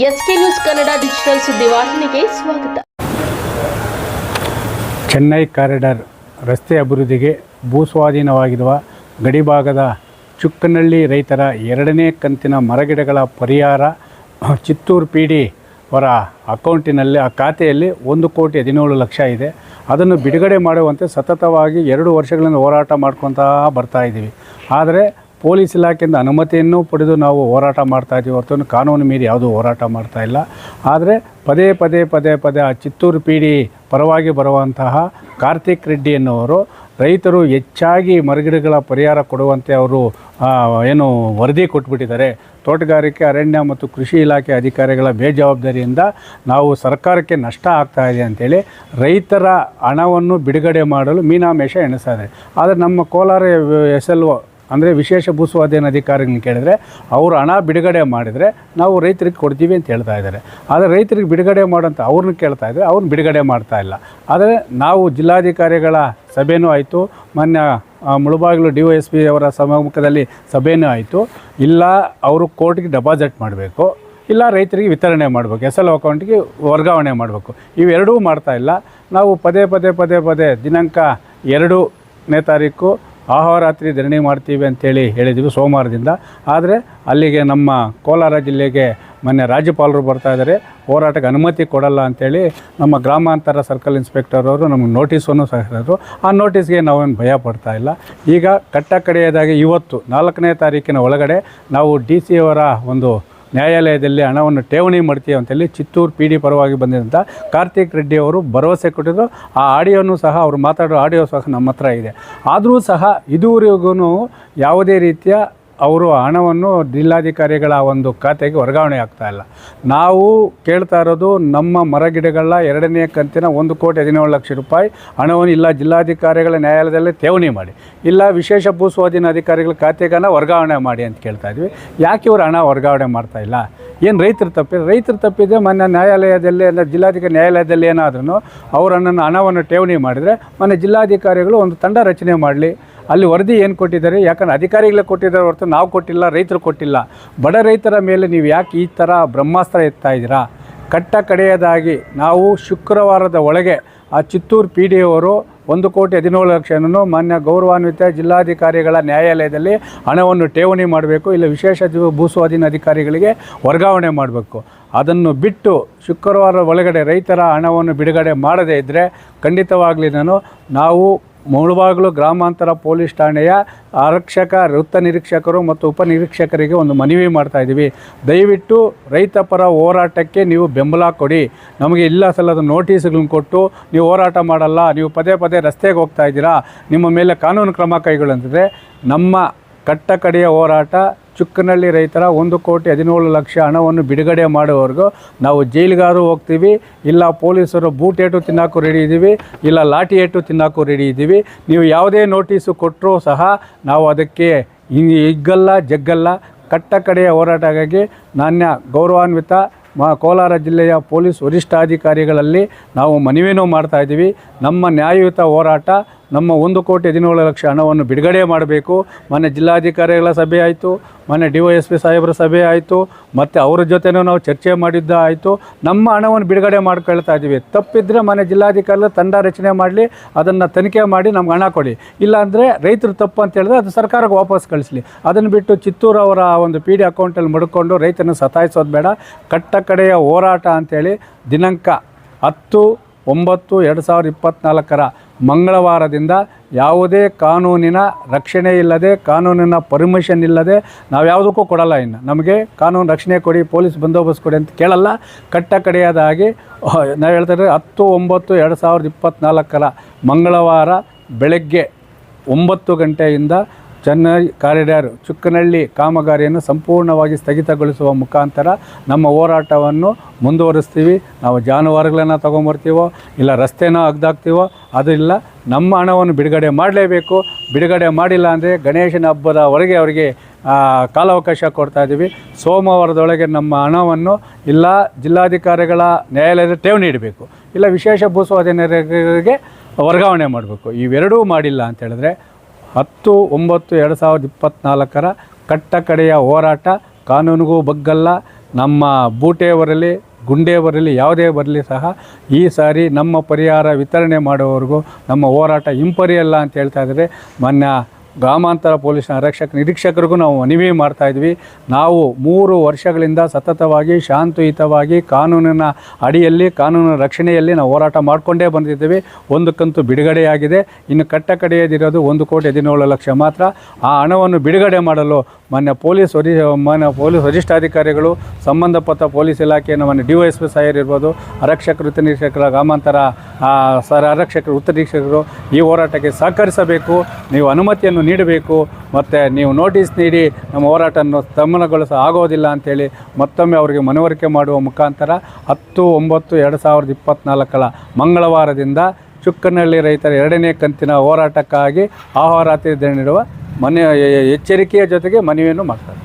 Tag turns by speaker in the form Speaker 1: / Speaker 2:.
Speaker 1: S K news Kannada digital ಸುದ್ದಿವಾಹಿನಿಗೆ ಸ್ವಾಗತ.
Speaker 2: Chennai corridor ರಸ್ತೆ ಅಭಿವೃದ್ಧಿಗೆ ಭೂಸ್ವಾಧೀನವಾಗಿರುವ ಗಡಿಭಾಗದ ಚುಕ್ಕನಹಳ್ಳಿ ರೈತರ ಎರಡನೇ ಕಂತಿನ ಮರಗಿಡಗಳ ಪರಿಹಾರ ಚಿತ್ತೂರು ಪಿ ಡಿ ಅವರ ಅಕೌಂಟಿನಲ್ಲಿ, ಆ ಖಾತೆಯಲ್ಲಿ ಒಂದು ಕೋಟಿ ಹದಿನೇಳು ಲಕ್ಷ ಇದೆ. ಅದನ್ನು ಬಿಡುಗಡೆ ಮಾಡುವಂತೆ ಸತತವಾಗಿ ಎರಡು ವರ್ಷಗಳಿಂದ ಹೋರಾಟ ಮಾಡ್ಕೊತಾ ಬರ್ತಾ ಇದ್ದೀವಿ. ಆದರೆ ಪೊಲೀಸ್ ಇಲಾಖೆಯಿಂದ ಅನುಮತಿಯನ್ನು ಪಡೆದು ನಾವು ಹೋರಾಟ ಮಾಡ್ತಾ ಇದ್ದೀವಿ. ಹೊರತು ಕಾನೂನು ಮೀರಿ ಯಾವುದೂ ಹೋರಾಟ ಮಾಡ್ತಾ ಇಲ್ಲ. ಆದರೆ ಪದೇ ಪದೇ ಪದೇ ಪದೇ ಆ ಚಿತ್ತೂರು ಪೀಡಿ ಪರವಾಗಿ ಬರುವಂತಹ ಕಾರ್ತಿಕ್ ರೆಡ್ಡಿ ಎನ್ನುವರು ರೈತರು ಹೆಚ್ಚಾಗಿ ಮರಗಿಡಗಳ ಪರಿಹಾರ ಕೊಡುವಂತೆ ಅವರು ಏನು ವರದಿ ಕೊಟ್ಬಿಟ್ಟಿದ್ದಾರೆ. ತೋಟಗಾರಿಕೆ, ಅರಣ್ಯ ಮತ್ತು ಕೃಷಿ ಇಲಾಖೆ ಅಧಿಕಾರಿಗಳ ಬೇಜವಾಬ್ದಾರಿಯಿಂದ ನಾವು ಸರ್ಕಾರಕ್ಕೆ ನಷ್ಟ ಆಗ್ತಾ ಇದೆ ಅಂತೇಳಿ ರೈತರ ಹಣವನ್ನು ಬಿಡುಗಡೆ ಮಾಡಲು ಮೀನಾಮೇಷ ಎಣಿಸ್ತಾ ಆದರೆ ನಮ್ಮ ಕೋಲಾರ ಎಸ್ ಎಲ್ ಒ ಅಂದರೆ ವಿಶೇಷ ಭೂಸ್ವಾಧೀನ ಅಧಿಕಾರಿಗಳನ್ನ ಕೇಳಿದರೆ, ಅವರು ಹಣ ಬಿಡುಗಡೆ ಮಾಡಿದರೆ ನಾವು ರೈತರಿಗೆ ಕೊಡ್ತೀವಿ ಅಂತ ಹೇಳ್ತಾ ಇದ್ದಾರೆ. ಆದರೆ ರೈತರಿಗೆ ಬಿಡುಗಡೆ ಮಾಡೋಂಥ ಅವ್ರನ್ನ ಕೇಳ್ತಾ ಇದ್ದಾರೆ ಅವ್ರನ್ನ ಬಿಡುಗಡೆ ಮಾಡ್ತಾ ಇಲ್ಲ. ಆದರೆ ನಾವು ಜಿಲ್ಲಾಧಿಕಾರಿಗಳ ಸಭೆನೂ ಆಯಿತು ಮೊನ್ನೆ Mulbagal D O S P ಅವರ ಸಮ್ಮುಖದಲ್ಲಿ ಸಭೆನೂ ಆಯಿತು. ಇಲ್ಲ, ಅವರು ಕೋರ್ಟ್ಗೆ ಡೆಪಾಸಿಟ್ ಮಾಡಬೇಕು. ಇಲ್ಲ, ರೈತರಿಗೆ ವಿತರಣೆ ಮಾಡಬೇಕು. ಎಸ್ ಎಲ್ ಅಕೌಂಟ್ಗೆ ವರ್ಗಾವಣೆ ಮಾಡಬೇಕು. ಇವೆರಡೂ ಮಾಡ್ತಾ ಇಲ್ಲ. ನಾವು ಪದೇ ಪದೇ ಪದೇ ಪದೇ ದಿನಾಂಕ ಎರಡನೇ ತಾರೀಕು ಆಹೋರಾತ್ರಿ ಧರಣಿ ಮಾಡ್ತೀವಿ ಅಂತೇಳಿ ಹೇಳಿದ್ವಿ ಸೋಮವಾರದಿಂದ. ಆದರೆ ಅಲ್ಲಿಗೆ ನಮ್ಮ ಕೋಲಾರ ಜಿಲ್ಲೆಗೆ ಮೊನ್ನೆ ರಾಜ್ಯಪಾಲರು ಬರ್ತಾ ಇದ್ದಾರೆ. ಹೋರಾಟಕ್ಕೆ ಅನುಮತಿ ಕೊಡಲ್ಲ ಅಂತೇಳಿ ನಮ್ಮ ಗ್ರಾಮಾಂತರ ಸರ್ಕಲ್ ಇನ್ಸ್ಪೆಕ್ಟರ್ ಅವರು ನಮಗೆ ನೋಟಿಸನ್ನು ಸಹ ಹೇಳಿದ್ರು ಆ ನೋಟಿಸ್ಗೆ ನಾವೇನು ಭಯ ಪಡ್ತಾ ಇಲ್ಲ. ಈಗ ಕಟ್ಟ ಕಡೆಯದಾಗಿ ಇವತ್ತು ನಾಲ್ಕನೇ ತಾರೀಕಿನ ಒಳಗಡೆ ನಾವು ಡಿ ಸಿ ಅವರ ಒಂದು ನ್ಯಾಯಾಲಯದಲ್ಲಿ ಹಣವನ್ನು ಠೇವಣಿ ಮಾಡ್ತೀವಿ ಅಂತೇಳಿ ಚಿತ್ತೂರು ಪಿ ಡಿ ಪರವಾಗಿ ಬಂದಿದ್ದಂಥ ಕಾರ್ತಿಕ್ ರೆಡ್ಡಿ ಅವರು ಭರವಸೆ ಕೊಟ್ಟಿದ್ದರು ಆ ಆಡಿಯೋನು ಸಹ ಅವರು ಮಾತಾಡೋ ಆಡಿಯೋ ಸಹ ನಮ್ಮ ಹತ್ರ ಇದೆ. ಆದರೂ ಸಹ ಇದುವರೆಗೂ ಯಾವುದೇ ರೀತಿಯ ಅವರು ಹಣವನ್ನು ಜಿಲ್ಲಾಧಿಕಾರಿಗಳ ಒಂದು ಖಾತೆಗೆ ವರ್ಗಾವಣೆ ಆಗ್ತಾ ಇಲ್ಲ. ನಾವು ಕೇಳ್ತಾ ಇರೋದು ನಮ್ಮ ಮರಗಿಡಗಳ ಎರಡನೇ ಕಂತಿನ ಒಂದು ಕೋಟಿ ಹದಿನೇಳು ಲಕ್ಷ ರೂಪಾಯಿ ಹಣವನ್ನು ಇಲ್ಲ ಜಿಲ್ಲಾಧಿಕಾರಿಗಳ ನ್ಯಾಯಾಲಯದಲ್ಲಿ ಠೇವಣಿ ಮಾಡಿ. ಇಲ್ಲ ವಿಶೇಷ ಭೂ ಸ್ವಾಧೀನ ಅಧಿಕಾರಿಗಳ ಖಾತೆಗನ್ನು ವರ್ಗಾವಣೆ ಮಾಡಿ ಅಂತ ಕೇಳ್ತಾ ಇದ್ವಿ. ಯಾಕೆ ಇವರು ಹಣ ವರ್ಗಾವಣೆ ಮಾಡ್ತಾ ಇಲ್ಲ? ಏನು ರೈತರು ತಪ್ಪಿದೆ ರೈತರು ತಪ್ಪಿದೆ ಮೊನ್ನೆ ನ್ಯಾಯಾಲಯದಲ್ಲಿ ಅಂದರೆ ಜಿಲ್ಲಾಧಿಕಾರಿ ನ್ಯಾಯಾಲಯದಲ್ಲಿ ಏನಾದ್ರೂ ಅವರನ್ನು ಹಣವನ್ನು ಠೇವಣಿ ಮಾಡಿದರೆ ಮೊನ್ನೆ ಜಿಲ್ಲಾಧಿಕಾರಿಗಳು ಒಂದು ತಂಡ ರಚನೆ ಮಾಡಲಿ. ಅಲ್ಲಿ ವರದಿ ಏನು ಕೊಟ್ಟಿದ್ದಾರೆ? ಯಾಕಂದ್ರೆ ಅಧಿಕಾರಿಗಳೇ ಕೊಟ್ಟಿದ್ದಾರೆ ಹೊರತು ನಾವು ಕೊಟ್ಟಿಲ್ಲ, ರೈತರು ಕೊಟ್ಟಿಲ್ಲ. ಬಡ ರೈತರ ಮೇಲೆ ನೀವು ಯಾಕೆ ಈ ಥರ ಬ್ರಹ್ಮಾಸ್ತ್ರ ಎತ್ತಾ ಇದ್ದೀರಾ? ಕಟ್ಟ ಕಡೆಯದಾಗಿ ನಾವು ಶುಕ್ರವಾರದ ಒಳಗೆ ಆ ಚಿತ್ತೂರು ಪಿ ಡಿ ಅವರು ಒಂದು ಕೋಟಿ ಹದಿನೇಳು ಲಕ್ಷವನ್ನು ಮಾನ್ಯ ಗೌರವಾನ್ವಿತ ಜಿಲ್ಲಾಧಿಕಾರಿಗಳ ನ್ಯಾಯಾಲಯದಲ್ಲಿ ಹಣವನ್ನು ಠೇವಣಿ ಮಾಡಬೇಕು, ಇಲ್ಲ ವಿಶೇಷ ಭೂ ಸ್ವಾಧೀನ ಅಧಿಕಾರಿಗಳಿಗೆ ವರ್ಗಾವಣೆ ಮಾಡಬೇಕು. ಅದನ್ನು ಬಿಟ್ಟು ಶುಕ್ರವಾರ ಒಳಗಡೆ ರೈತರ ಹಣವನ್ನು ಬಿಡುಗಡೆ ಮಾಡದೇ ಇದ್ದರೆ ಖಂಡಿತವಾಗಲಿ ನಾನು ನಾವು ಮುಳುಬಾಗಿಲು ಗ್ರಾಮಾಂತರ ಪೊಲೀಸ್ ಠಾಣೆಯ ಆರಕ್ಷಕ, ವೃತ್ತ ನಿರೀಕ್ಷಕರು ಮತ್ತು ಉಪನಿರೀಕ್ಷಕರಿಗೆ ಒಂದು ಮನವಿ ಮಾಡ್ತಾ ಇದ್ದೀವಿ. ದಯವಿಟ್ಟು ರೈತ ಪರ ಹೋರಾಟಕ್ಕೆ ನೀವು ಬೆಂಬಲ ಕೊಡಿ. ನಮಗೆ ಇಲ್ಲ ಸಲ್ಲದ ನೋಟಿಸ್ಗಳನ್ನ ಕೊಟ್ಟು ನೀವು ಹೋರಾಟ ಮಾಡಲ್ಲ, ನೀವು ಪದೇ ಪದೇ ರಸ್ತೆಗೆ ಹೋಗ್ತಾ ಇದ್ದೀರಾ. ನಿಮ್ಮ ಮೇಲೆ ಕಾನೂನು ಕ್ರಮ ಕೈಗೊಳ್ಳಂತಿದೆ ನಮ್ಮ ಕಟ್ಟ ಕಡೆಯ ಹೋರಾಟ ಚುಕ್ಕನಹಳ್ಳಿ ರೈತರ ಒಂದು ಕೋಟಿ ಹದಿನೇಳು ಲಕ್ಷ ಹಣವನ್ನು ಬಿಡುಗಡೆ ಮಾಡುವವರೆಗೂ ನಾವು ಜೈಲಿಗಾರು ಹೋಗ್ತೀವಿ, ಇಲ್ಲ ಪೊಲೀಸರು ಬೂಟ್ ಏಟು ತಿನ್ನೋಕ್ಕೂ ರೆಡಿ ಇದ್ದೀವಿ ಇಲ್ಲ ಲಾಠಿ ಏಟು ತಿನ್ನೋಕ್ಕೂ ರೆಡಿ ಇದ್ದೀವಿ ನೀವು ಯಾವುದೇ ನೋಟಿಸು ಕೊಟ್ಟರೂ ಸಹ ನಾವು ಅದಕ್ಕೆ ಹಿಗ್ಗಲ್ಲ, ಜಗ್ಗಲ್ಲ ಕಟ್ಟ ಕಡೆಯ ಹೋರಾಟಕ್ಕಾಗಿ ನಾಣ್ಯ, ಗೌರವಾನ್ವಿತ ಮ ಕೋಲಾರ ಜಿಲ್ಲೆಯ ಪೊಲೀಸ್ ವರಿಷ್ಠಾಧಿಕಾರಿಗಳಲ್ಲಿ ನಾವು ಮನವಿನೂ ಮಾಡ್ತಾ ಇದ್ದೀವಿ ನಮ್ಮ ನ್ಯಾಯಯುತ ಹೋರಾಟ ನಮ್ಮ ಒಂದು ಕೋಟಿ ಹದಿನೇಳು ಲಕ್ಷ ಹಣವನ್ನು ಬಿಡುಗಡೆ ಮಾಡಬೇಕು. ಮೊನ್ನೆ ಜಿಲ್ಲಾಧಿಕಾರಿಗಳ ಸಭೆ ಆಯಿತು, ಮೊನ್ನೆ ಡಿ ವೈ ಎಸ್ ಪಿ ಸಾಹೇಬರ ಸಭೆ ಆಯಿತು, ಮತ್ತು ಅವರ ಜೊತೆನೂ ನಾವು ಚರ್ಚೆ ಮಾಡಿದ್ದ ಆಯಿತು. ನಮ್ಮ ಹಣವನ್ನು ಬಿಡುಗಡೆ ಮಾಡ್ಕೊಳ್ತಾ ಇದ್ದೀವಿ. ತಪ್ಪಿದ್ದರೆ ಮನೆ ಜಿಲ್ಲಾಧಿಕಾರಿಗಳ ತಂಡ ರಚನೆ ಮಾಡಲಿ, ಅದನ್ನು ತನಿಖೆ ಮಾಡಿ ನಮ್ಗೆ ಹಣ ಕೊಡಿ. ಇಲ್ಲಾಂದರೆ ರೈತರು ತಪ್ಪು ಅಂತ ಹೇಳಿದ್ರೆ ಅದು ಸರ್ಕಾರಕ್ಕೆ ವಾಪಸ್ ಕಳಿಸ್ಲಿ. ಅದನ್ನು ಬಿಟ್ಟು ಚಿತ್ತೂರು ಅವರ ಒಂದು ಪಿ ಡಿ ಅಕೌಂಟಲ್ಲಿ ಮಡ್ಕೊಂಡು ರೈತನ ಸತಾಯಿಸೋದು ಬೇಡ. ಕಟ್ಟ ಕಡೆಯ ಹೋರಾಟ ಅಂಥೇಳಿ ದಿನಾಂಕ ಹತ್ತು, ಒಂಬತ್ತು, ಎರಡು ಸಾವಿರದ ಇಪ್ಪತ್ತ್ನಾಲ್ಕರ ಮಂಗಳವಾರದಿಂದ ಯಾವುದೇ ಕಾನೂನಿನ ರಕ್ಷಣೆ ಇಲ್ಲದೆ, ಕಾನೂನಿನ ಪರ್ಮಿಷನ್ ಇಲ್ಲದೆ ನಾವು ಯಾವುದಕ್ಕೂ ಕೊಡಲ್ಲ ಇನ್ನು. ನಮಗೆ ಕಾನೂನು ರಕ್ಷಣೆ ಕೊಡಿ, ಪೊಲೀಸ್ ಬಂದೋಬಸ್ತ್ ಕೊಡಿ ಅಂತ ಕೇಳಲ್ಲ. ಕಟ್ಟ ಕಡೆಯದಾಗಿ ನಾವು ಹೇಳ್ತಾರೆ ಹತ್ತು, ಒಂಬತ್ತು, ಎರಡು ಸಾವಿರದ ಇಪ್ಪತ್ತ್ನಾಲ್ಕರ ಮಂಗಳವಾರ ಬೆಳಗ್ಗೆ ಒಂಬತ್ತು ಗಂಟೆಯಿಂದ ಚೆನ್ನೈ ಕಾರಿಡಾರ್ ಚುಕ್ಕನಹಳ್ಳಿ ಕಾಮಗಾರಿಯನ್ನು ಸಂಪೂರ್ಣವಾಗಿ ಸ್ಥಗಿತಗೊಳಿಸುವ ಮುಖಾಂತರ ನಮ್ಮ ಹೋರಾಟವನ್ನು ಮುಂದುವರಿಸ್ತೀವಿ. ನಾವು ಜಾನುವಾರುಗಳನ್ನು ತೊಗೊಂಬರ್ತೀವೋ, ಇಲ್ಲ ರಸ್ತೆನೋ ಅಗ್ದಾಕ್ತೀವೋ ಅದಿಲ್ಲ. ನಮ್ಮ ಹಣವನ್ನು ಬಿಡುಗಡೆ ಮಾಡಲೇಬೇಕು. ಬಿಡುಗಡೆ ಮಾಡಿಲ್ಲ ಅಂದರೆ ಗಣೇಶನ ಹಬ್ಬದ ಹೊರಗೆ ಅವರಿಗೆ ಕಾಲಾವಕಾಶ ಕೊಡ್ತಾ ಇದ್ದೀವಿ. ಸೋಮವಾರದೊಳಗೆ ನಮ್ಮ ಹಣವನ್ನು ಇಲ್ಲ ಜಿಲ್ಲಾಧಿಕಾರಿಗಳ ನ್ಯಾಯಾಲಯದ ಠೇವಣಿ ಇಡಬೇಕು. ಇಲ್ಲ ವಿಶೇಷ ಭೂಸ್ವಾಧೀನರಿಗೆ ವರ್ಗಾವಣೆ ಮಾಡಬೇಕು. ಇವೆರಡೂ ಮಾಡಿಲ್ಲ ಅಂತ ಹೇಳಿದ್ರೆ ಹತ್ತು, ಒಂಬತ್ತು, ಎರಡು ಸಾವಿರದ ಇಪ್ಪತ್ತ್ನಾಲ್ಕರ ಕಟ್ಟಕಡೆಯ ಹೋರಾಟ, ಕಾನೂನಿಗೂ ಬಗ್ಗಲ್ಲ. ನಮ್ಮ ಬೂಟೆ ಬರಲಿ ಗುಂಡೆ ಬರಲಿ ಯಾವುದೇ ಬರಲಿ ಸಹ, ಈ ಸಾರಿ ನಮ್ಮ ಪರಿಹಾರ ವಿತರಣೆ ಮಾಡುವವರೆಗೂ ನಮ್ಮ ಹೋರಾಟ ಹಿಂಪರಿಯಲ್ಲ ಅಂತ ಹೇಳ್ತಾ ಇದ್ದಾರೆ. ಮೊನ್ನೆ ಗ್ರಾಮಾಂತರ ಪೊಲೀಸ್ ಆರಕ್ಷಕ ನಿರೀಕ್ಷಕರಿಗೂ ನಾವು ಮನವಿ ಮಾಡ್ತಾ ಇದ್ವಿ. ನಾವು ಮೂರು ವರ್ಷಗಳಿಂದ ಸತತವಾಗಿ, ಶಾಂತಿಯುತವಾಗಿ ಕಾನೂನಿನ ಅಡಿಯಲ್ಲಿ, ಕಾನೂನಿನ ರಕ್ಷಣೆಯಲ್ಲಿ ನಾವು ಹೋರಾಟ ಮಾಡಿಕೊಂಡೇ ಬಂದಿದ್ದೀವಿ. ಒಂದಕ್ಕಂತೂ ಕಂತು ಬಿಡುಗಡೆಯಾಗಿದೆ. ಇನ್ನು ಕಟ್ಟ ಕಡೆಯದಿರೋದು ಒಂದು ಕೋಟಿ ಹದಿನೇಳು ಲಕ್ಷ ಮಾತ್ರ. ಆ ಹಣವನ್ನು ಬಿಡುಗಡೆ ಮಾಡಲು ಮಾನ್ಯ ಪೊಲೀಸ್ ವರಿ, ಮಾನ್ಯ ಪೊಲೀಸ್ ವರಿಷ್ಠಾಧಿಕಾರಿಗಳು, ಸಂಬಂಧಪಟ್ಟ ಪೊಲೀಸ್ ಇಲಾಖೆಯನ್ನು ಮಾನ್ಯ ಡಿ ವೈ ಎಸ್ ಪಿ ಸಾಯರ್ ಇರ್ಬೋದು ಆರಕ್ಷಕರು ವೃತ್ತ ನಿರೀಕ್ಷಕರ, ಗ್ರಾಮಾಂತರ ಸರ್ ಆರಕ್ಷಕರು ವೃತ್ತ ನಿರೀಕ್ಷಕರು ಈ ಹೋರಾಟಕ್ಕೆ ಸಹಕರಿಸಬೇಕು. ನೀವು ಅನುಮತಿಯನ್ನು ನೀಡಬೇಕು. ಮತ್ತು ನೀವು ನೋಟಿಸ್ ನೀಡಿ, ನಮ್ಮ ಹೋರಾಟವನ್ನು ಸ್ತಂಭನಗೊಳಿಸ ಆಗೋದಿಲ್ಲ ಅಂಥೇಳಿ ಮತ್ತೊಮ್ಮೆ ಅವರಿಗೆ ಮನವರಿಕೆ ಮಾಡುವ ಮುಖಾಂತರ ಹತ್ತು ಒಂಬತ್ತು ಎರಡು ಸಾವಿರದ ಇಪ್ಪತ್ತ್ನಾಲ್ಕರ ಮಂಗಳವಾರದಿಂದ ಚುಕ್ಕನಹಳ್ಳಿ ರೈತರ ಎರಡನೇ ಕಂತಿನ ಹೋರಾಟಕ್ಕಾಗಿ ಆಹೋರಾತ್ರಿ ನೀಡುವ ಮನೆ ಎಚ್ಚರಿಕೆಯ ಜೊತೆಗೆ ಮನವಿಯನ್ನು ಮಾಡ್ತಾರೆ.